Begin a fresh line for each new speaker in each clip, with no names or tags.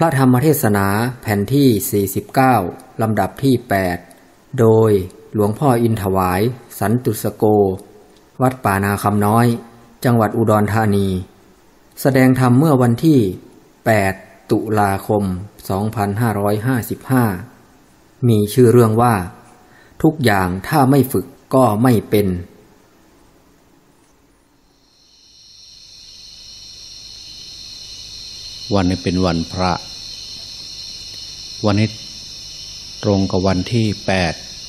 พระธรรมเทศนาแผ่นที่ 49 ลำดับที่ 8 โดยหลวงพ่ออินถวาย สันตุสโก วัดป่านาคำน้อย จังหวัดอุดรธานี แสดงธรรมเมื่อวันที่ 8 ตุลาคม 2555 มีชื่อเรื่องว่า ทุกอย่างถ้าไม่ฝึกก็ไม่เป็น
วันนี้เป็นวันพระ วันนี้ตรงกับวันที่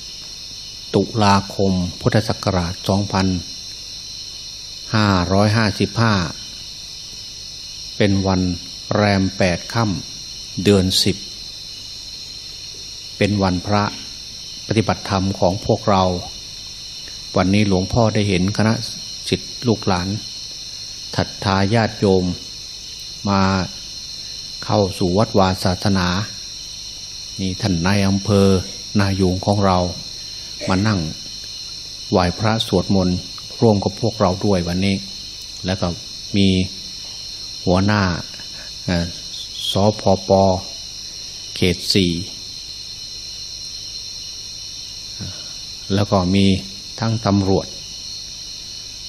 8 ตุลาคม พุทธศักราช 2555 เป็นวันแรม 8 ค่ำเดือน 10 เป็นวันพระปฏิบัติธรรมของพวกเรา วันนี้หลวงพ่อได้เห็นคณะสิทธิลูกหลานถัดทาญาติโยม มาเข้าสู่วัดวาศาสนา นี่ท่านนายอำเภอนายูงของเรา มานั่งไหว้พระสวดมนต์ร่วมกับพวกเราด้วยวันนี้ แล้วก็มีหัวหน้าสอพอปอเขตสี่แล้วก็มีทั้งตำรวจ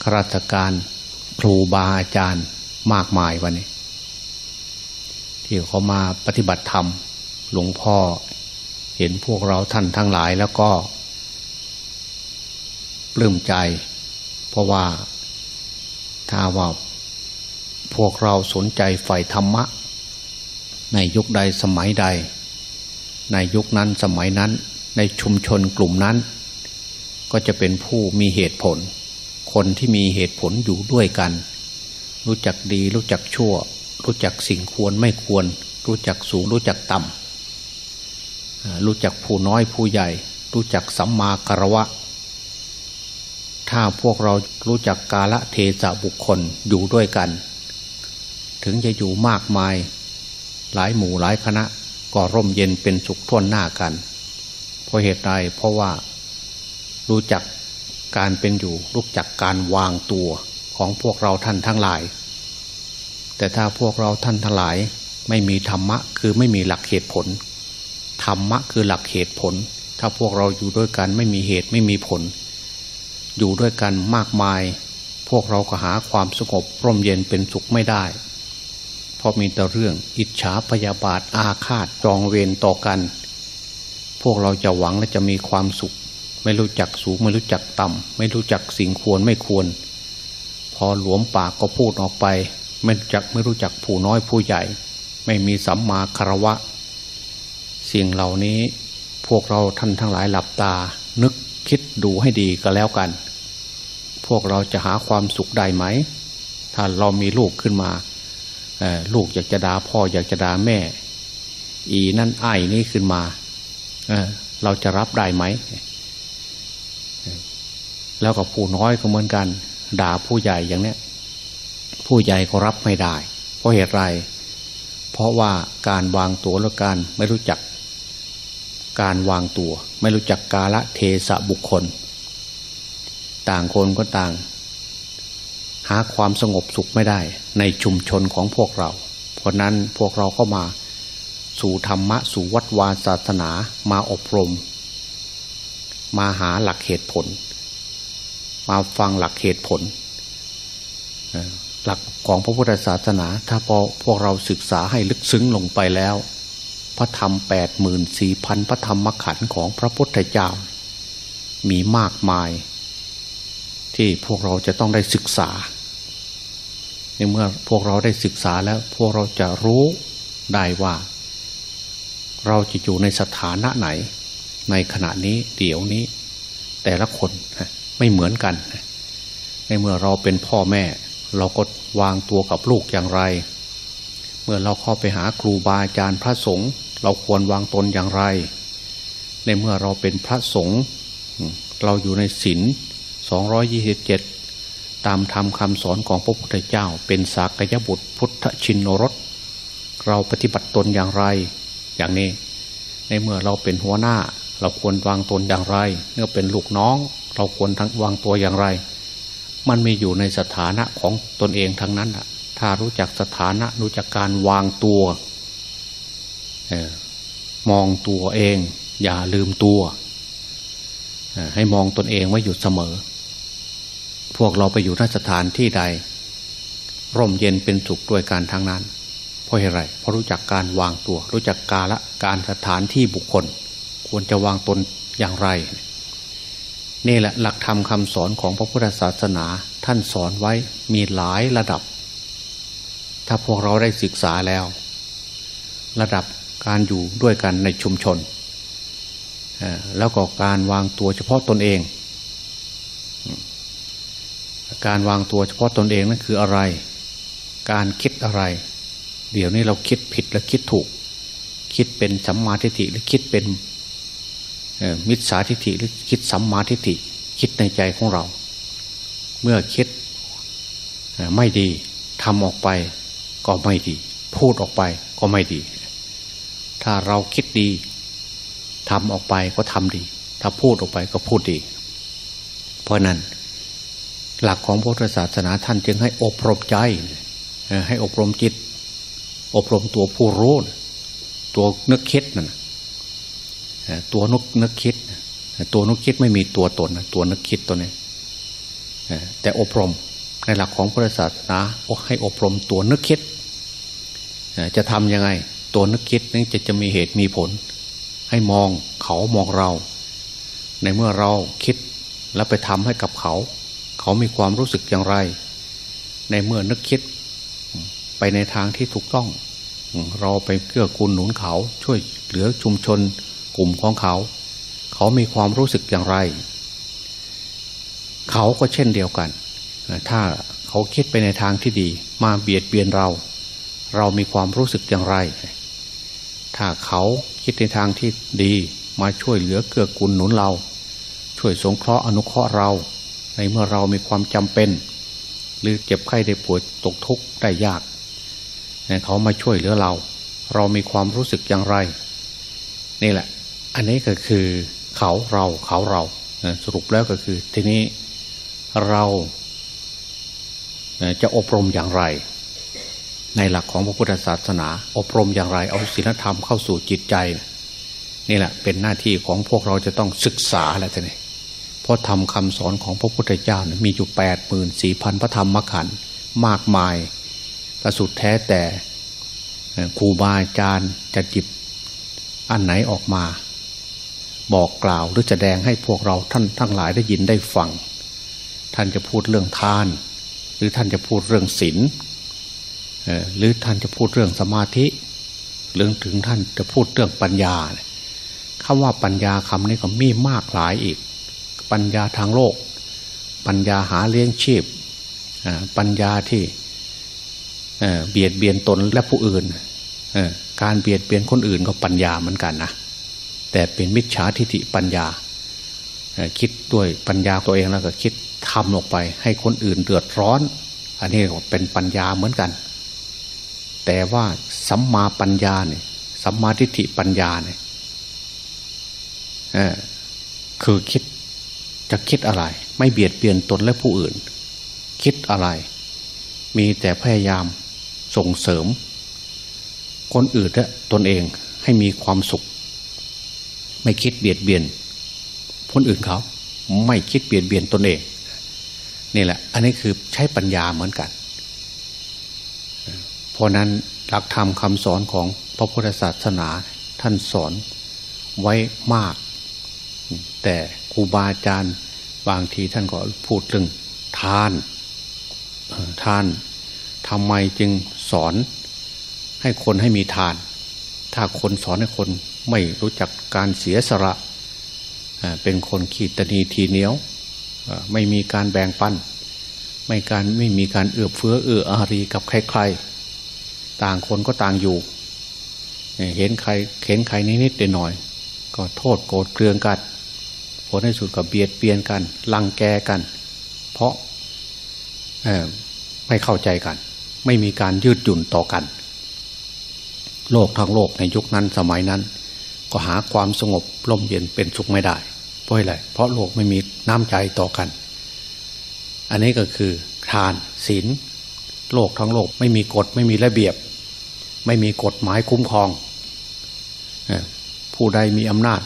ข้าราชการครูบาอาจารย์มากมายวันนี้ ที่เขามาปฏิบัติธรรม หลวงพ่อเห็นพวกเราท่านทั้งหลายแล้วก็ปลื้มใจ เพราะว่าถ้าว่าพวกเราสนใจใฝ่ธรรมะ ในยุคใดสมัยใด ในยุคนั้นสมัยนั้นในชุมชนกลุ่มนั้น ก็จะเป็นผู้มีเหตุผล คนที่มีเหตุผลอยู่ด้วยกัน รู้จักดีรู้จักชั่ว รู้จักสิ่งควรไม่ควร รู้จักสูงรู้จักต่ำ รู้จักผู้น้อยผู้ใหญ่ รู้จักสัมมาคารวะ ถ้าพวกเรารู้จักกาละเทศะบุคคลอยู่ด้วยกัน ถึงจะอยู่มากมาย หลายหมู่หลายคณะก็ร่มเย็นเป็นสุขท่วนหน้ากัน เพราะเหตุใดเพราะว่า รู้จักการเป็นอยู่ รู้จักการวางตัวของพวกเราท่านทั้งหลาย แต่ถ้าพวกเราท่านทั้งหลาย ไม่มีธรรมะคือไม่มีหลักเหตุผล ธรรมะคือหลักเหตุผล ถ้าพวกเราอยู่ด้วยกันไม่มีเหตุไม่มีผล อยู่ด้วยกันมากมาย พวกเราก็หาความสงบร่มเย็นเป็นสุขไม่ได้เพราะมีแต่เรื่องอิจฉาพยาบาทอาฆาตจองเวรต่อกัน พวกเราจะหวังและจะมีความสุข ไม่รู้จักสูงไม่รู้จักต่ำไม่รู้จักสิ่งควรไม่ควร พอหลวมปากก็พูดออกไป ไม่รู้จักไม่รู้จักผู้น้อยผู้ใหญ่ ไม่มีสัมมาคารวะ สิ่งเหล่านี้พวกเราท่านทั้งหลายหลับตา นึกคิดดูให้ดีก็แล้วกัน พวกเราจะหาความสุขได้ไหม ถ้าเรามีลูกขึ้นมาลูกอยากจะด่าพ่ออยากจะด่าแม่ อีนั่นไอ้นี่ขึ้นมาเเราจะรับได้ไหม แล้วก็ผู้น้อยก็เหมือนกัน ด่าผู้ใหญ่อย่างเนี้ยผู้ใหญ่ก็รับไม่ได้ เพราะเหตุไร เพราะว่าการวางตัวและการไม่รู้จัก การวางตัว ไม่รู้จักกาละเทศะบุคคล ต่างคนก็ต่าง หาความสงบสุขไม่ได้ในชุมชนของพวกเรา เพราะนั้นพวกเราก็มาสู่ธรรมะสู่วัดวาศาสนามาอบรม มาหาหลักเหตุผล มาฟังหลักเหตุผล หลักของพระพุทธศาสนา ถ้าพอพวกเราศึกษาให้ลึกซึ้งลงไปแล้ว ระธรรมแปดหมื่นสี่พันพระธรรมขันธ์ของพระพุทธเจ้า มีมากมาย ที่พวกเราจะต้องได้ศึกษาในเมื่อพวกเราได้ศึกษาแล้วพวกเราจะรู้ได้ว่า เราจะอยู่ในสถานะไหน ในขณะนี้เดี๋ยวนี้ แต่ละคนไม่เหมือนกัน ในเมื่อเราเป็นพ่อแม่ เราก็วางตัวกับลูกอย่างไร เมื่อเราเข้าไปหาครูบาอาจารย์พระสงฆ์ เราควรวางตนอย่างไร ในเมื่อเราเป็นพระสงฆ์เราอยู่ในศีลสองยี่สิบเจ็ดตามธรรมคำสอนของพระพุทธเจ้า เป็นสากยบุตรพุทธชินโนรส เราปฏิบัติตนอย่างไร อย่างนี้ ในเมื่อเราเป็นหัวหน้า เราควรวางตนอย่างไร เมื่อเป็นลูกน้อง เราควรทั้งวางตัวอย่างไร มันมีอยู่ในสถานะของตนเองทั้งนั้นถ้ารู้จักสถานะรู้จักการวางตัว มองตัวเอง อย่าลืมตัวให้มองตนเองไว้อยู่เสมอ พวกเราไปอยู่นสถานที่ใด ร่มเย็นเป็นสุขด้วยการทางนั้น เพราะอะไรเพราะรู้จักการวางตัว รู้จักกาละการสถานที่บุคคล ควรจะวางตนอย่างไร นี่แหละหลักธรรมคำสอนของพระพุทธศาสนาท่านสอนไว้มีหลายระดับ ถ้าพวกเราได้ศึกษาแล้ว ระดับ การอยู่ด้วยกันในชุมชน แล้วก็การวางตัวเฉพาะตนเอง การวางตัวเฉพาะตนเองนั่นคืออะไร การคิดอะไร เดี๋ยวนี้เราคิดผิดและคิดถูก คิดเป็นสัมมาทิฏฐิหรือคิดเป็นมิจฉาทิฏฐิหรือคิดสัมมาทิฏฐิคิดในใจของเรา เมื่อคิดไม่ดีทำออกไปก็ไม่ดี พูดออกไปก็ไม่ดี ถ้าเราคิดดีทำออกไปก็ทำดี ถ้าพูดออกไปก็พูดดี เพราะนั้น หลักของพุทธศาสนาท่านจึงให้อบรมใจ ให้อบรมจิต อบรมตัวผู้รู้ตัวนึกคิดนั่นตัวนึกนึกคิด ตัวนึกคิดไม่มีตัวตนตัวนึกคิดตัวนี้แต่อบรมในหลักของพุทธศาสนาให้อบรมตัวนึกคิดจะทำยังไง ตัวนึกคิดนี่จะจะมีเหตุมีผล ให้มองเขามองเรา ในเมื่อเราคิดแล้วไปทำให้กับเขา เขามีความรู้สึกอย่างไร ในเมื่อนึกคิด ไปในทางที่ถูกต้อง เราไปเกื้อกูลหนุนเขา ช่วยเหลือชุมชนกลุ่มของเขา เขามีความรู้สึกอย่างไร เขาก็เช่นเดียวกัน ถ้าเขาคิดไปในทางที่ดี มาเบียดเบียนเรา เรามีความรู้สึกอย่างไร ถ้าเขาคิดในทางที่ดีมาช่วยเหลือเกื้อกูลหนุนเรา ช่วยสงเคราะห์อนุเคราะห์เรา ในเมื่อเรามีความจำเป็น หรือเจ็บไข้ได้ป่วยตกทุกข์ได้ยากเขามาช่วยเหลือเรา เรามีความรู้สึกอย่างไร นี่แหละ อันนี้ก็คือเขาเราเขาเราสรุปแล้วก็คือทีนี้เราจะอบรมอย่างไร ในหลักของพระพุทธศาสนา อบรมอย่างไรเอาศีลธรรมเข้าสู่จิตใจ นี่แหละเป็นหน้าที่ของพวกเราจะต้องศึกษาแล้วท่านเพราะทำคำสอนของพระพุทธเจ้านะมีอยู่แปดหมื่นสี่พันพระธรรมขันธ์มากมายประสุดแท้แต่ครูบาอาจารย์จะจิบอันไหนออกมา บอกกล่าวหรือจะแดงให้พวกเราท่านทั้งหลายได้ยินได้ฟัง ท่านจะพูดเรื่องทาน หรือท่านจะพูดเรื่องศีล หรือท่านจะพูดเรื่องสมาธิเรื่องถึงท่านจะพูดเรื่องปัญญาคำว่าปัญญาคำนี้ก็มีมากหลายอีก ปัญญาทางโลก ปัญญาหาเลี้ยงชีพปัญญาที่เบียดเบียนตนและผู้อื่นการเบียดเบียนคนอื่นก็ปัญญาเหมือนกันนะแต่เป็นมิจฉาทิฏฐิปัญญาคิดด้วยปัญญาตัวเองแล้วก็คิดทำออกไป ให้คนอื่นเดือดร้อน อันนี้ก็เป็นปัญญาเหมือนกัน แต่ว่าสัมมาปัญญาเนี่ยสัมมาทิฏฐิปัญญาเนี่ยคือคิดจะคิดอะไร ไม่เบียดเบียนตนและผู้อื่น คิดอะไร มีแต่พยายามส่งเสริม คนอื่นและตนเองให้มีความสุข ไม่คิดเบียดเบียนคนอื่นเขา ไม่คิดเบียดเบียนตนเองนี่แหละ อันนี้คือใช้ปัญญาเหมือนกัน ราะนั้นหลักธรรมคำสอนของพระพุทธศาสนาท่านสอนไว้มาก แต่ครูบาอาจารย์บางทีท่านก็พูดเรื่องทานทานทำไมจึงสอนให้คนให้มีทาน ถ้าคนสอนให้คนไม่รู้จักการเสียสละเป็นคนขีดตนีทีเหนียวไม่มีการแบ่งปัน ไม่การไม่มีการเอื้อเฟื้อเอื้ออารีกับใครๆ ต่างคนก็ต่างอยู่ เห็นใครเห็นใครนิดๆหน่อยก็โทษโกรธเกลืองกันผลในสุดก็เบียดเบียนกันลังแกกัน เพราะไม่เข้าใจกัน ไม่มีการยืดหยุ่นต่อกัน โลกทั้งโลกในยุคนั้นสมัยนั้น ก็หาความสงบร่มเย็นเป็นสุขไม่ได้ เพราะอะไรเพราะโลกไม่มีน้ำใจต่อกัน อันนี้ก็คือทานศีลโลกทั้งโลกไม่มีกฎไม่มีระเบียบ ไม่มีกฎหมายคุ้มครองผู้ใดมีอำนาจ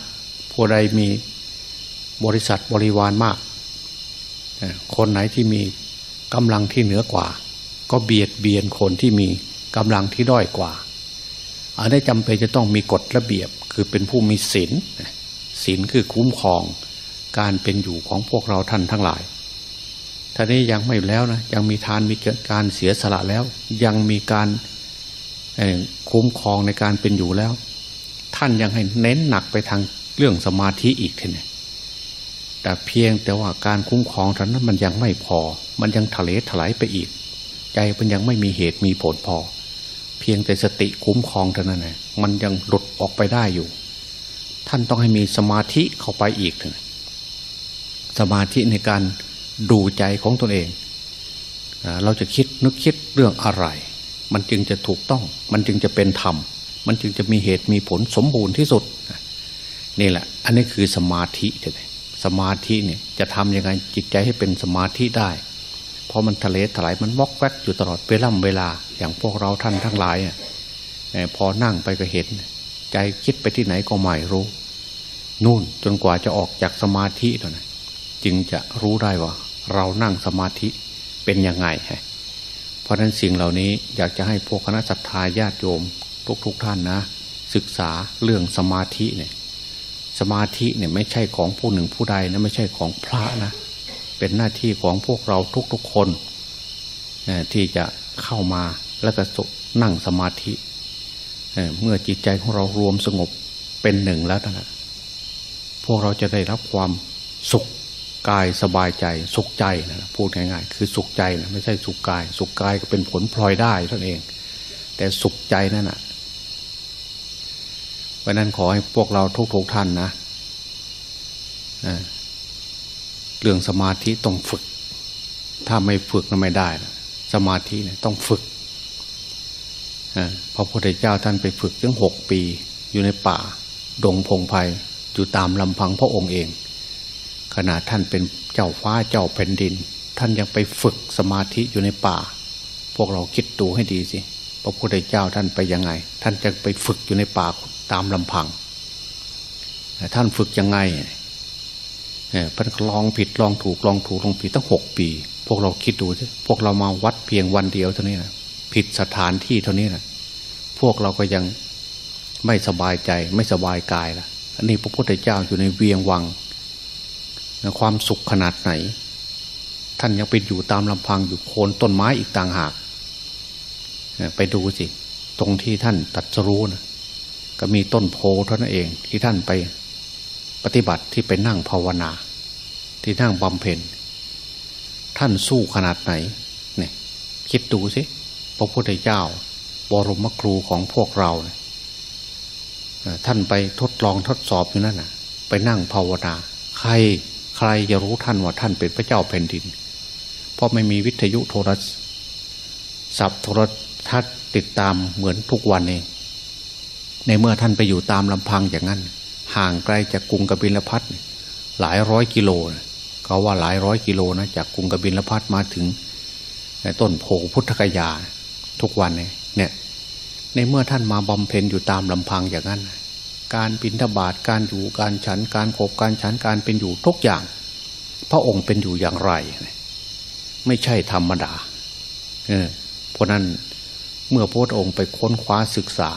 ผู้ใดมีบริษัทบริวารมาก คนไหนที่มีกำลังที่เหนือกว่า ก็เบียดเบียนคนที่มีกำลังที่ด้อยกว่าอันนี้จำเป็นจะต้องมีกฎระเบียบคือเป็นผู้มีศีลศีลคือคุ้มครองการเป็นอยู่ของพวกเราท่านทั้งหลายท่านี้ยังไม่แล้วนะยังมีทานมีการเสียสละแล้ว ยังมีการ คุ้มครองในการเป็นอยู่แล้ว ท่านยังให้เน้นหนักไปทางเรื่องสมาธิอีกทีนี่แต่เพียงแต่ว่าการคุ้มครองท่านนั้นมันยังไม่พอ มันยังทะเลถลายไปอีก ใจมันยังไม่มีเหตุมีผลพอ เพียงแต่สติคุ้มครองเท่านั้นเองมันยังหลุดออกไปได้อยู่ ท่านต้องให้มีสมาธิเข้าไปอีกสมาธิในการดูใจของตนเอง เราจะคิดนึกคิดเรื่องอะไร มันจึงจะถูกต้อง มันจึงจะเป็นธรรม มันจึงจะมีเหตุมีผลสมบูรณ์ที่สุดนี่แหละ อันนี้คือสมาธิเลยสมาธิเนี่ยจะทำยังไงจิตใจให้เป็นสมาธิได้ เพราะมันทะเลถลายมันวอกแวกอยู่ตลอดเวลาเวลา อย่างพวกเราท่านทั้งหลายพอนั่งไปก็เห็น ใจคิดไปที่ไหนก็ไม่รู้ นู่นจนกว่าจะออกจากสมาธิตัวนะจึงจะรู้ได้ว่า เรานั่งสมาธิเป็นยังไงฮะ เพราะนั้นสิ่งเหล่านี้อยากจะให้พวกคณะสัตยาญาติโยมทุกๆทท่านนะ ศึกษาเรื่องสมาธิเนี่ยสมาธิเนี่ยไม่ใช่ของผู้หนึ่งผู้ใดนะไม่ใช่ของพระนะ เป็นหน้าที่ของพวกเราทุกๆคนที่จะเข้ามาแล้วก็นั่งสมาธิเมื่อจิตใจของเรารวมสงบเป็นหนึ่งแล้วนะพวกเราจะได้รับความสุข กายสบายใจสุขใจนะพูดง่ายๆ คือสุขใจนะไม่ใช่สุขกาย สุขกายก็เป็นผลพลอยได้ท่านเอง แต่สุขใจนั่นนะเพราะนั้นขอให้พวกเราทุกๆท่านนะเรื่องสมาธิต้องฝึก ถ้าไม่ฝึกก็ไม่ได้นะสมาธิเนี่ยต้องฝึกพระพุทธเจ้าท่านไปฝึกถึงหกปี อยู่ในป่า ดงพงไพ่อยู่ตามลำพังพระองค์เอง ขณะท่านเป็นเจ้าฟ้าเจ้าแผ่นดิน ท่านยังไปฝึกสมาธิอยู่ในป่า พวกเราคิดดูให้ดีสิพระพุทธเจ้าท่านไปยังไง ท่านจะไปฝึกอยู่ในป่าตามลำพัง ท่านฝึกยังไงเพิ่นลองผิดลองถูกลองถูกลองผิดตั้งหกปี พวกเราคิดดูสิพวกเรามาวัดเพียงวันเดียวเท่านี้นะผิดสถานที่เท่านี้นะพวกเราก็ยังไม่สบายใจไม่สบายกายละอันนี้พระพุทธเจ้าอยู่ในเวียงวัง ความสุขขนาดไหน ท่านยังไปอยู่ตามลำพังอยู่โคนต้นไม้อีกต่างหาก ไปดูสิ ตรงที่ท่านตัดสรู้นะก็มีต้นโพเท่านั้นเอง ที่ท่านไปปฏิบัติที่ไปนั่งภาวนา ที่นั่งบำเพ็ญท่านสู้ขนาดไหนเนี่ยคิดดูสิพระพุทธเจ้า บรมครูของพวกเราเนี่ยท่านไปทดลองทดสอบอยู่นั่นนะไปนั่งภาวนา ใคร ใครจะรู้ท่านว่าท่านเป็นพระเจ้าแผ่นดิน เพราะไม่มีวิทยุโทรศัพท์โทรทัศน์ติดตามเหมือนทุกวันเอง ในเมื่อท่านไปอยู่ตามลำพังอย่างนั้น ห่างไกลจากกรุงกบิลพัทหลายร้อยกิโลเขาว่าหลายร้อยกิโลนะจากกรุงกบิลพัทมาถึงต้นโพพุทธกยาทุกวันเนี่ย ในเมื่อท่านมาบำเพ็ญอยู่ตามลำพังอย่างนั้น การบินทบาทการอยู่การฉันการขบการฉันการเป็นอยู่ทุกอย่าง พระองค์เป็นอยู่อย่างไร ไม่ใช่ธรรมดาเเพราะนั้นเมื่อพระองค์ไปค้นคว้าศึกษา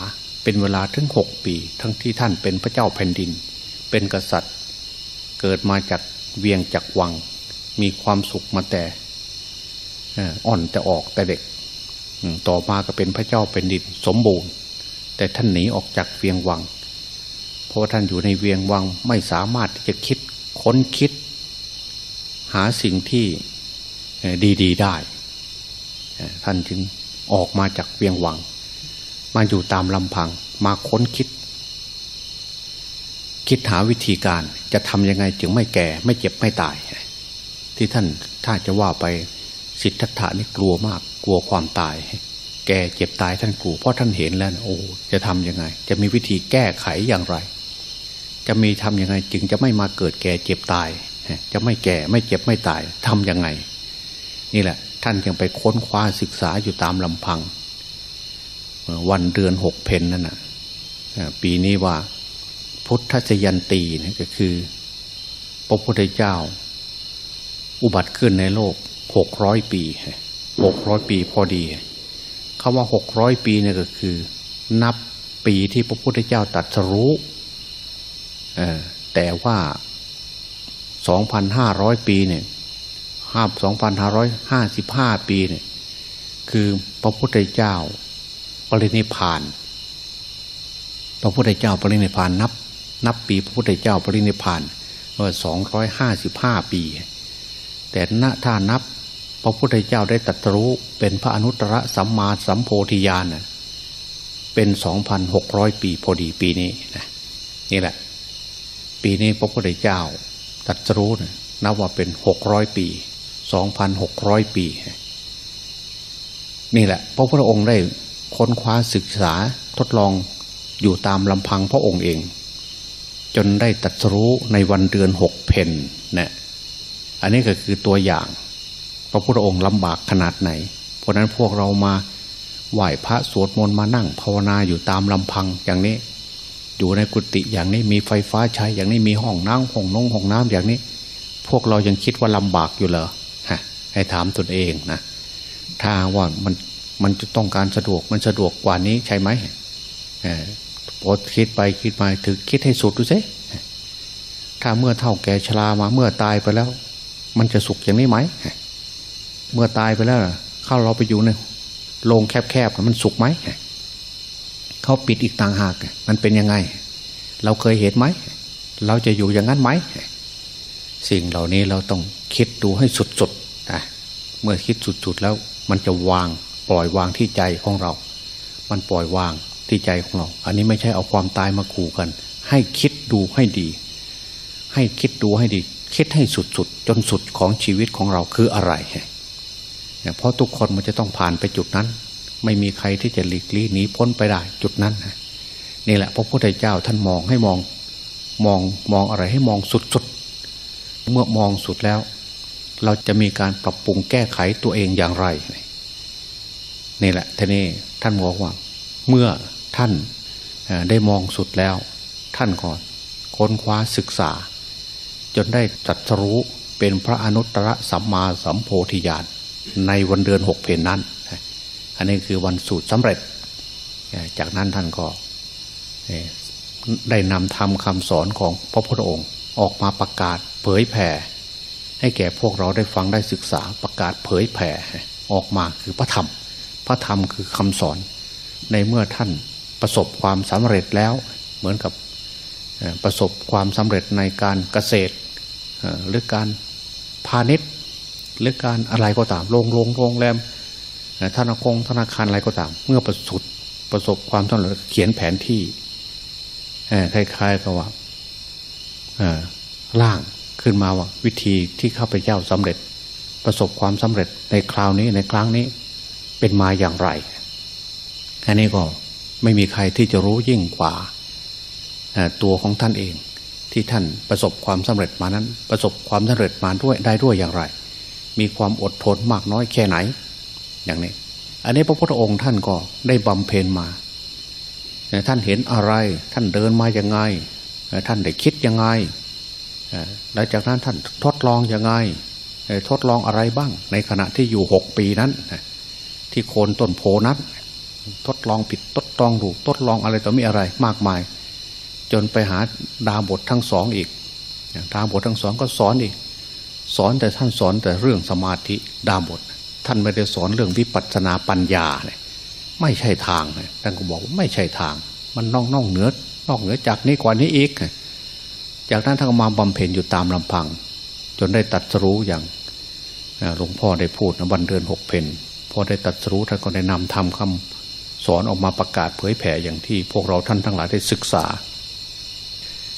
เป็นเวลาถึงหกปี ทั้งที่ท่านเป็นพระเจ้าแผ่นดิน เป็นกษัตริย์ เกิดมาจากเวียงจากวัง มีความสุขมาแต่อ่อนแต่ออกแต่เด็กต่อมาก็เป็นพระเจ้าแผ่นดินสมบูรณ์ แต่ท่านหนีออกจากเวียงวัง เพราะท่านอยู่ในเวียงวังไม่สามารถจะคิดค้นคิด หาสิ่งที่ดี ๆ ได้ ท่านจึงออกมาจากเวียงวัง มาอยู่ตามลำพังมาค้นคิด คิดหาวิธีการจะทำยังไงจึงไม่แก่ ไม่เจ็บไม่ตาย ที่ท่านถ้าจะว่าไปสิทธัตถานี่กลัวมากกลัวความตาย แก่เจ็บตายท่านกลัวเพราะท่านเห็นแล้ว โอ้จะทำยังไง จะมีวิธีแก้ไขอย่างไร จะมีทำยังไงจึงจะไม่มาเกิดแก่เจ็บตาย จะไม่แก่ไม่เจ็บไม่ตายทำยังไง นี่แหละ ท่านยังไปค้นคว้าศึกษาอยู่ตามลำพัง วันเดือนหกเพนนั่นนะปีนี้ว่าพุทธชยันตีนี่ก็คือพระพุทธเจ้า อุบัติขึ้นในโลกหกร้อยปีหกร้อยปีพอดีคำว่าหกร้อยปีเนี่ยก็คือ นับปีที่พระพุทธเจ้าตรัสรู้ แต่ว่าสองพันห้าร้อยปีเนี่ยห้าสองพันห้าร้อยห้าสิบห้าปีเนี่ย คือพระพุทธเจ้าปรินิพาน พระพุทธเจ้าปรินิพานนับ นับปีพระพุทธเจ้าปรินิพานเมื่อสองร้อยห้าสิบห้าปี แต่ณถ้านับพระพุทธเจ้าได้ตรัสรู้เป็นพระอนุตตรสัมมาสัมโพธิญาณเป็นสองพันหกร้อยปีพอดีปีนี้นะนี่แหละ ปีนี้พระพุทธเจ้าตรัสรู้นะนับว่าเป็นหกร้อยปีสองพันหกร้อยปี นี่แหละ พระพุทธองค์ได้ค้นคว้าศึกษาทดลองอยู่ตามลำพังพระองค์เอง จนได้ตัดรู้ในวันเดือนหกเพนนะอันนี้ก็คือตัวอย่าง พระพุทธองค์ลำบากขนาดไหน เพราะนั้นพวกเรามาไหว้พระสวดมนต์มานั่งภาวนาอยู่ตามลำพังอย่างนี้ อยู่ในกุฏิอย่างนี้มีไฟฟ้าใช้อย่างนี้มีห้องน้ำห้องนงห้องน้ำอย่างนี้ พวกเรายังคิดว่าลำบากอยู่เหรอฮะให้ถามตนเองนะถ้าว่ามันมันจะต้องการสะดวกมันสะดวกกว่านี้ใช่ไหมพอคิดไปคิดมาถึงคิดให้สุดดูสิถ้าเมื่อเท่าแก่ชรามาเมื่อตายไปแล้ว มันจะสุขอย่างนี้ไหมเมื่อตายไปแล้วเข้าเราไปอยู่ในโรงแคบๆมันสุขไหม เขาปิดอีกต่างหาก มันเป็นยังไง เราเคยเห็นไหม เราจะอยู่อย่างนั้นไหม สิ่งเหล่านี้เราต้องคิดดูให้สุดๆนะเมื่อคิดสุดๆแล้ว มันจะวางปล่อยวางที่ใจของเรา มันปล่อยวางที่ใจของเรา อันนี้ไม่ใช่เอาความตายมาขู่กัน ให้คิดดูให้ดี ให้คิดดูให้ดี คิดให้สุดๆจนสุดของชีวิตของเราคืออะไรเนี่ยเพราะทุกคนมันจะต้องผ่านไปจุดนั้น ไม่มีใครที่จะหลีกลี่หนีพ้นไปได้จุดนั้นนี่แหละพระพุทธเจ้าท่านมองให้มองมองมองอะไรให้มองสุดๆ เมื่อมองสุดแล้ว เราจะมีการปรับปรุงแก้ไขตัวเองอย่างไร นี่แหละท่านี้ท่านบอกว่า เมื่อท่านได้มองสุดแล้ว ท่านก่อนค้นคว้าศึกษา จนได้จัดรู้เป็นพระอนุตตรสัมมาสัมโพธิญาณในวันเดือนหกเพนนั้น อันนี้คือวันสูตรสำเร็จ จากนั้นท่านก็ได้นำธรรมคำสอนของพระพุทธองค์ออกมาประกาศเผยแผ่ ให้แก่พวกเราได้ฟังได้ศึกษาประกาศเผยแผ่ออกมาคือพระธรรม พระธรรมคือคำสอน ในเมื่อท่านประสบความสำเร็จแล้วเหมือนกับประสบความสำเร็จในการเกษตรหรือการพาณิชย์หรือการอะไรก็ตามโรงโรงโรงแรม ธนาคารธนาคารอะไรก็ตาม เมื่อประสบประสบความสำเร็จเขียนแผนที่คล้ายๆกับว่าร่างขึ้นมาว่า วิธีที่ข้าพเจ้าสำเร็จ ประสบความสำเร็จในคราวนี้ในครั้งนี้เป็นมาอย่างไรอันนี้ก็ไม่มีใครที่จะรู้ยิ่งกว่าตัวของท่านเอง ที่ท่านประสบความสำเร็จมานั้น ประสบความสำเร็จมาด้วยได้ด้วยอย่างไร มีความอดทนมากน้อยแค่ไหน อย่างนี้ อันนี้พระพุทธองค์ท่านก็ได้บำเพ็ญมา ท่านเห็นอะไร ท่านเดินมาอย่างไง ท่านได้คิดยังไงหลังจากนั้นท่านทดลองยังไง ทดลองอะไรบ้าง ในขณะที่อยู่หกปีนั้น ที่โคนต้นโพนั้นทดลองผิดทดลองถูกทดลองอะไรต่อมีอะไรมากมาย จนไปหาดาบททั้งสองอีกดาบททั้งสองก็สอนอีก สอนแต่ท่านสอนแต่เรื่องสมาธิดาบท ท่านไม่ได้สอนเรื่องวิปัสสนาปัญญาเนี่ยไม่ใช่ทางท่านก็บอกว่าไม่ใช่ทาง มันนอกนอกเหนือนอกเหนือจากนี้กว่านี้อีก จากนั้นท่านก็มาบำเพ็ญอยู่ตามลำพัง จนได้ตัดสู้อย่างหลวงพ่อได้พูดนะวันเดือนหกเพนพอได้ตัดสู้ท่านก็ได้นำทำคำสอนออกมาประกาศเผยแผ่อย่างที่พวกเราท่านทั้งหลายได้ศึกษา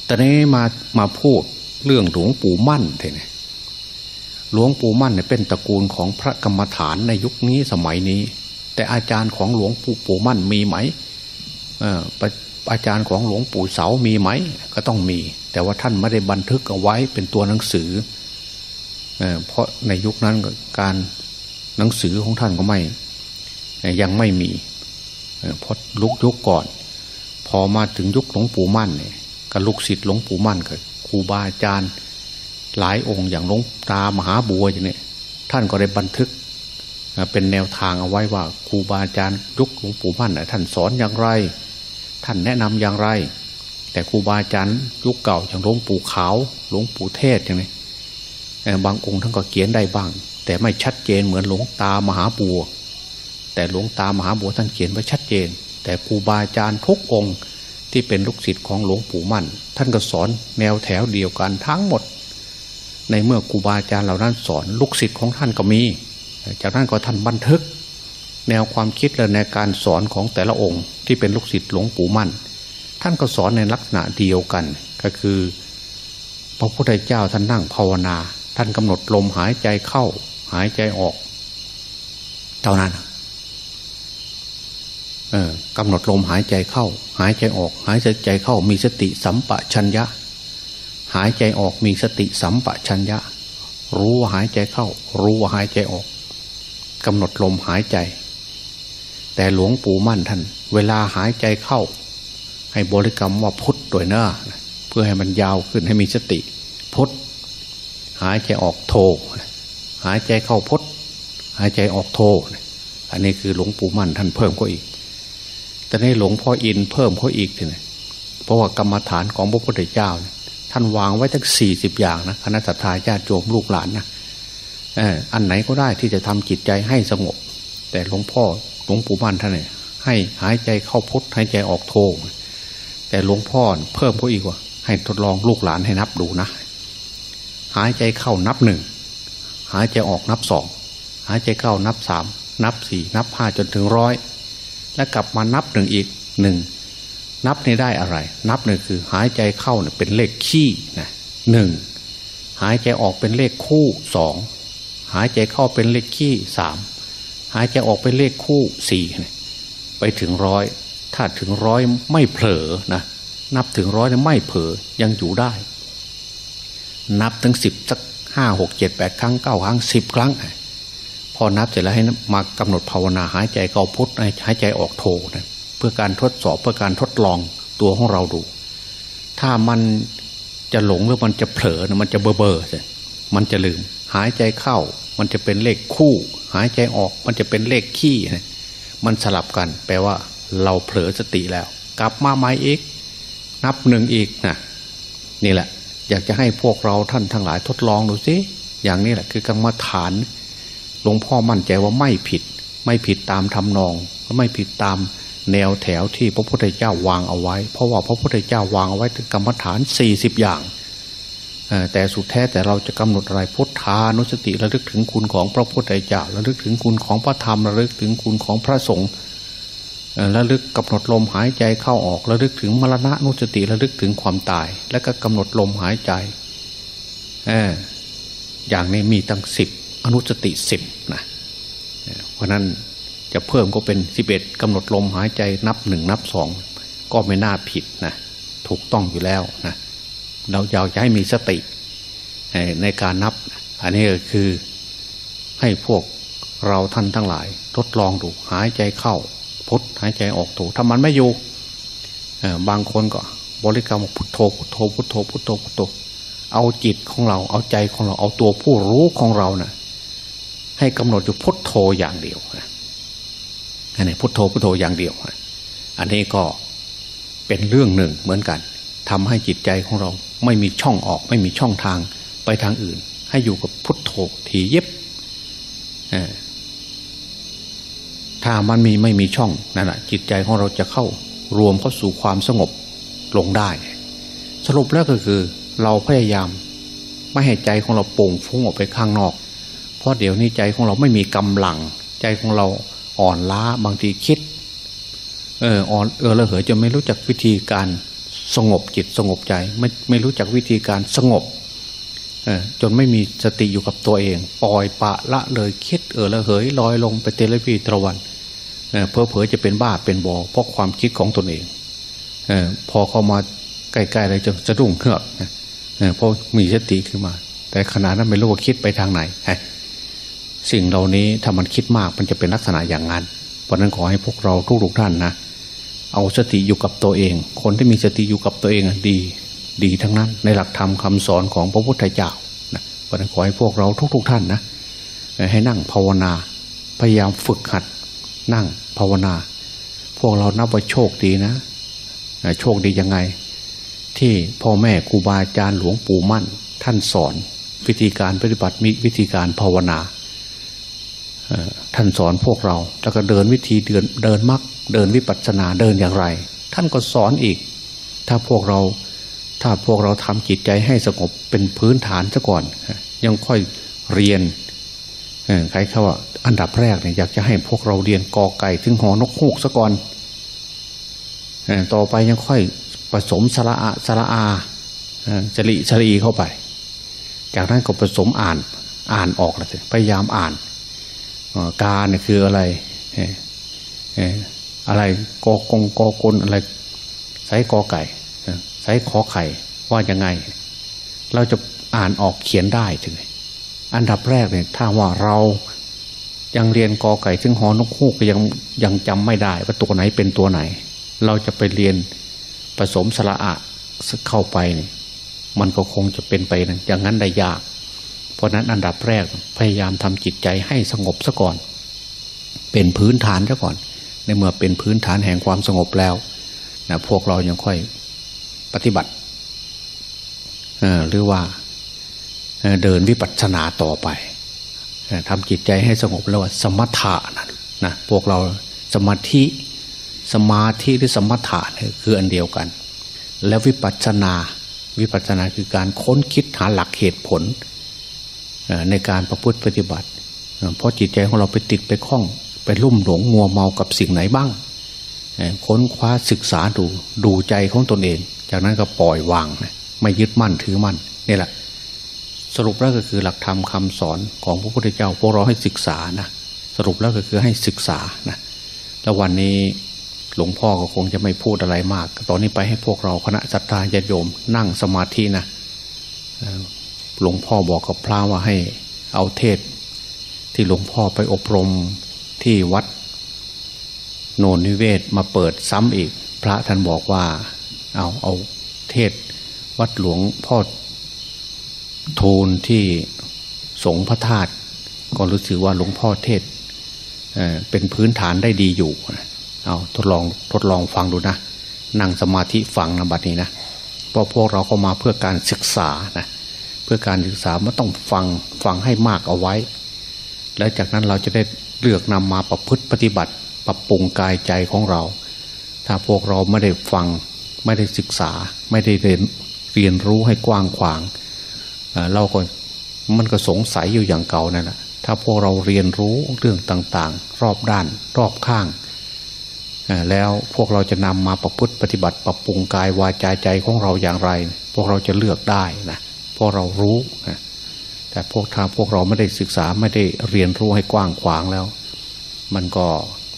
แต่นี้มามาพูดเรื่องหลวงปู่มั่นเท่นี่ หลวงปู่มั่นเนี่ยเป็นตระกูลของพระกรรมฐานในยุคนี้สมัยนี้ แต่อาจารย์ของหลวงปู่ปู่มั่นมีไหมอาจารย์ของหลวงปู่เสามีไหม ก็ต้องมี แต่ว่าท่านไม่ได้บันทึกเอาไว้เป็นตัวหนังสือเพราะในยุคนั้นการหนังสือของท่านก็ไม่ ยังไม่มีเพอลุกยุคก่อน พอมาถึงยุคหลวงปู่มั่นเนี่ยกับลูกศิษย์หลวงปู่มั่นกับครูบาอาจารย์ หลายองค์อย่างหลวงตามหาบัวอย่างนี้ท่านก็ได้บันทึกเป็นแนวทางเอาไว้ว่าครูบาอาจารย์ยุคหลวงปู่มั่นท่านสอนอย่างไร ท่านแนะนำอย่างไร แต่ครูบาอาจารย์ยุคเก่าอย่างหลวงปู่ขาวหลวงปู่เทศอย่างนี้บางองค์ท่านก็เขียนได้บ้าง แต่ไม่ชัดเจนเหมือนหลวงตามหาบัว แต่หลวงตามหาบัวท่านเขียนไว้ชัดเจน แต่ครูบาอาจารย์ทุกองค์ที่เป็นลูกศิษย์ของหลวงปู่มั่น ท่านก็สอนแนวแถวเดียวกันทั้งหมด ในเมื่อครูบาอาจารย์เหล่านั้นสอนลูกศิษย์ของท่านก็มี จากนั้นก็ท่านบันทึก แนวความคิดและในการสอนของแต่ละองค์ ที่เป็นลูกศิษย์หลวงปู่มั่น ท่านก็สอนในลักษณะเดียวกัน ก็คือ พระพุทธเจ้าท่านนั่งภาวนา ท่านกำหนดลมหายใจเข้า หายใจออกเท่านั้นกำหนดลมหายใจเข้า หายใจออก หายใจเข้ามีสติสัมปชัญญะ หายใจออกมีสติสัมปชัญญะ รู้ว่าหายใจเข้า รู้ว่าหายใจออกกำหนดลมหายใจ แต่หลวงปู่มั่นท่าน เวลาหายใจเข้า ให้บริกรรมว่าพุทธโดยเน้อเพื่อให้มันยาวขึ้นให้มีสติ พุทหายใจออกโท หายใจเข้าพุทหายใจออกโท อันนี้คือหลวงปู่มั่นท่านเพิ่มก็อีก แต่ในหลวงพ่ออินเพิ่มเขาอีกทีนี่เพราะว่ากรรมฐานของพระพุทธเจ้า ท่านวางไว้ทั้งสี่สิบอย่างนะคณะสัตยาญาติโยมลูกหลานนะอันไหนก็ได้ที่จะทำจิตใจให้สงบ แต่หลวงพ่อหลวงปู่มั่นท่านเนี่ยให้หายใจเข้าพุทหายใจออกโทแต่หลวงพ่อเพิ่มเขาอีกว่า ให้ทดลองลูกหลานให้นับดูนะ หายใจเข้านับหนึ่งหายใจออกนับสองหายใจเข้านับสามนับสี่นับห้าจนถึงร้อยแล้วกลับมานับหนึ่งอีกหนึ่ง นับในได้อะไร นับนี่คือหายใจเข้าเนี่ยเป็นเลขขี้นะหนึ่งหายใจออกเป็นเลขคู่สองหายใจเข้าเป็นเลขขี้สามหายใจออกเป็นเลขคู่สี่ไปถึงร้อยถ้าถึงร้อยไม่เผลอนะนับถึงร้อยไม่เผลอยังอยู่ได้ นับถึงสิบสักห้าหกเจ็ดแปดครั้งเก้าครั้งสิบครั้ง พอนับเสร็จแล้วให้มากำหนดภาวนาหายใจเข้าพุทธหายใจออกโทนะ เพื่อการทดสอบเพื่อการทดลองตัวของเราดู ถ้ามันจะหลงหรือมันจะเผลอนะมันจะเบอเบอร์มันจะลืม หายใจเข้า มันจะเป็นเลขคู่ หายใจออกมันจะเป็นเลขขี้นะมันสลับกัน แปลว่า เราเผลอสติแล้ว กลับมาใหม่อีก นับหนึ่งอีกนะนี่แหละ อยากจะให้พวกเราท่านทั้งหลายทดลองดูสิอย่างนี้แหละคือกรรมฐานหลวงพ่อมั่นใจว่าไม่ผิด ไม่ผิดตามทำนอง ไม่ผิดตาม แนวแถวที่พระพุทธเจ้าวางเอาไว้ เพราะว่าพระพุทธเจ้าวางเอาไว้กรรมฐานสี่สิบอย่างแต่สุดแท้แต่เราจะกำหนดอะไรพุทธานุสติระลึกถึงคุณของพระพุทธเจ้าระลึกถึงคุณของพระธรรมระลึกถึงคุณของพระสงฆ์ระลึกกำหนดลมหายใจเข้าออกระลึกถึงมรณะนุสติระลึกถึงความตาย แล้วก็กำหนดลมหายใจอย่างนี้มีตั้งสิบอนุสติสิบนะเพราะนั้น จะเพิ่มก็เป็นสิบเอ็ดกำหนดลมหายใจนับหนึ่งนับสองก็ไม่น่าผิดนะถูกต้องอยู่แล้วนะเราอยากจะให้มีสติในการนับ อันนี้ก็คือให้พวกเราท่านทั้งหลาย ทดลองดูหายใจเข้าพุทหายใจออกถูถ้ามันไม่อยู่บางคนก็บริกรรมพุทโธพุทโธพุทโธพุทโธพุทโธเอาจิตของเราเอาใจของเราเอาตัวผู้รู้ของเรานะ่ะให้กำหนดอยู่พุทโธอย่างเดียว อันนี้พุทโธพุทโธอย่างเดียว อันนี้ก็เป็นเรื่องหนึ่งเหมือนกันทำให้จิตใจของเราไม่มีช่องออกไม่มีช่องทางไปทางอื่น ให้อยู่กับพุทโธทีเย็บถ้ามันมีไม่มีช่องนั่นแหะจิตใจของเราจะเข้ารวมเข้าสู่ความสงบลงได้ สรุปแล้วก็คือเราพยายามไม่ให้ใจของเราโป่งฟุ้งออกไปข้างนอก เพราะเดี๋ยวนี้ใจของเราไม่มีกำลัง ใจของเรา อ่อนล้าบางทีคิด เอออ่อนเออระเหยจะไม่รู้จักวิธีการสงบจิตสงบใจ ไม่ไม่รู้จักวิธีการสงบเออจนไม่มีสติอยู่กับตัวเอง ปล่อยปะละเลยคิดเออระเหยลอยลงไปเตลวีตะวันเออเพอเพอจะเป็นบ้าเป็นบอเพราะความคิดของตนเองเออพอเข้ามาใกล้ๆอะไรจะจะรุ่งเครือกเออพอมีสติขึ้นมา แต่ขณะนั้นไม่รู้ว่าคิดไปทางไหน สิ่งเหล่านี้ถ้ามันคิดมากมันจะเป็นลักษณะอย่างนั้น เพราะนั้นขอให้พวกเราทุกๆท่านนะ เอาสติอยู่กับตัวเอง คนที่มีสติอยู่กับตัวเองดี ดีทั้งนั้น ในหลักธรรมคาสอนของพระพุทธเจ้านะเพราะนั้นขอให้พวกเราทุก ๆ ท่านนะให้นั่งภาวนา พยายามฝึกหัด นั่งภาวนา พวกเรานับว่าโชคดีนะโชคดียังไง ที่พ่อแม่ครูบาอาจารย์หลวงปู่มั่น ท่านสอน วิธีการปฏิบัติมีวิธีการภาวนา ท่านสอนพวกเราแล้วก็เดินวิธีเดินเดินมักเดินวิปัสสนาเดินอย่างไร ท่านก็สอนอีก ถ้าพวกเราถ้าพวกเราทำจิตใจให้สงบเป็นพื้นฐานซะก่อน ยังค่อยเรียนใครเขาว่าอันดับแรกเนี่ยอยากจะให้พวกเราเรียนกอไก่ถึงหอนกฮูกซะก่อนต่อไปยังค่อยผสมสระอาสระอาจริชรีเข้าไป จากนั้นก็ผสมอ่านอ่านออกเลยพยายามอ่าน กาเนี่ยคืออะไรอะไรกอกงกอกลอะไรไซกอไก่ไซขอไข่ว่ายังไง เราจะอ่านออกเขียนได้ถึงอันดับแรกเนี่ยถ้าว่าเรายังเรียนกอไก่ถึงหอนกฮูกยังยังจำไม่ได้ ว่าตัวไหนเป็นตัวไหน เราจะไปเรียนผสมสระอะเข้าไปเนี่ยมันก็คงจะเป็นไปนะอย่างนั้นได้ยาก เพราะนั้นอันดับแรกพยายามทำจิตใจให้สงบซะก่อน เป็นพื้นฐานซะก่อน ในเมื่อเป็นพื้นฐานแห่งความสงบแล้วนะพวกเรายังค่อยปฏิบัติหรือว่าเดินวิปัสสนาต่อไปทำจิตใจให้สงบแล้วว่าสมถะนะนะพวกเราสมาธิสมาธิหรือสมถะคืออันเดียวกัน แล้ววิปัสสนาวิปัสสนาคือการค้นคิดหาหลักเหตุผล ในการประพฤติปฏิบัติ เพราะจิตใจของเราไปติดไปคล้อง ไปลุ่มหลงมัวเมากับสิ่งไหนบ้าง ค้นคว้าศึกษาดูดูใจของตนเอง จากนั้นก็ปล่อยวางไม่ยึดมั่นถือมั่นนี่แหละ สรุปแล้วก็คือหลักธรรมคาสอนของพระพุทธเจ้าพวกเราให้ศึกษานะสรุปแล้วก็คือให้ศึกษานะแล้ววันนี้หลวงพ่อก็คงจะไม่พูดอะไรมาก ตอนนี้ไปให้พวกเราคณะสัตยาญาโยมนั่งสมาธินะ หลวงพ่อบอกกับพระว่าให้เอาเทศ ที่หลวงพ่อไปอบรมที่วัด โนนนิเวศมาเปิดซ้ำอีก พระท่านบอกว่า เอาเอาเทศ วัดหลวงพ่อทูลที่สงพระธาตุก็รู้สึกว่าหลวงพ่อเทศเป็นพื้นฐานได้ดีอยู่ เอาทดลองทดลองฟังดูนะ นั่งสมาธิฟังนะบัดนี้นะเพราะพวกเราเข้ามาเพื่อการศึกษานะ พื่อการศึกษาไม่ต้องฟังฟังให้มากเอาไว้ แล้วจากนั้นเราจะได้เลือกนำมาประพฤติปฏิบัติ ปรับปรุงกายใจของเรา ถ้าพวกเราไม่ได้ฟังไม่ได้ศึกษา ไม่ได้เรียนเรียนรู้ให้กว้างขวางเราก็มันก็สงสัยอยู่อย่างเก่านั่นแหละถ้าพวกเราเรียนรู้เรื่องต่างๆ รอบด้านรอบข้าง แล้วพวกเราจะนำมาประพฤติปฏิบัติ ปรับปรุงกายวาจาใจของเราอย่างไร พวกเราจะเลือกได้นะ พวกเรารู้นะแต่พวกทางพวกเราไม่ได้ศึกษาไม่ได้เรียนรู้ให้กว้างขวางแล้ว มันก็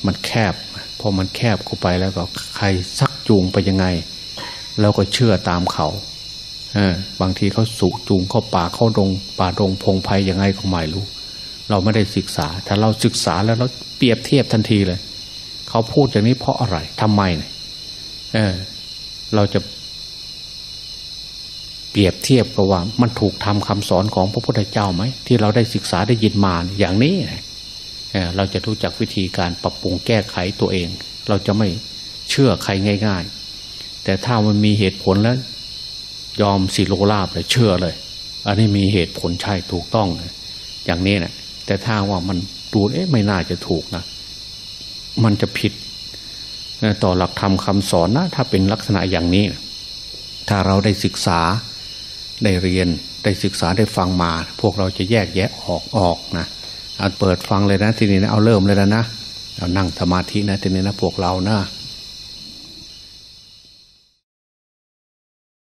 มันแคบพอมันแคบเข้าไปแล้วก็ใครซักจูงไปยังไง แล้วก็เชื่อตามเขาบางทีเขาสุจูงเข้าป่าเข้าดงป่าดงพงไพ่ยังไงก็ไม่รู้ เราไม่ได้ศึกษา ถ้าเราศึกษาแล้วเราเปรียบเทียบทันทีเลย เขาพูดอย่างนี้เพราะอะไรทำไมเนี่ยเราจะ เปรียบเทียบกับว่ามันถูกทำคำสอนของพระพุทธเจ้าไหม ที่เราได้ศึกษาได้ยินมาอย่างนี้เเราจะรู้จักวิธีการปรับปรุงแก้ไขตัวเอง เราจะไม่เชื่อใครง่าย ๆ แต่ถ้ามันมีเหตุผลแล้ว ยอมสิโลลาบเลยเชื่อเลย อันนี้มีเหตุผลใช่ถูกต้อง อย่างนี้นะแต่ถ้าว่ามันดูเอ๊ะไม่น่าจะถูกนะ มันจะผิดต่อหลักธรรมคาสอนนะ ถ้าเป็นลักษณะอย่างนี้ ถ้าเราได้ศึกษา ได้เรียนได้ศึกษาได้ฟังมา พวกเราจะแยกแยะออกออกนะเอาเปิดฟังเลยนะทีนี้นะเอาเริ่มเลยแล้วนะเอานั่งสมาธินะทีนี้นะพวกเรานะ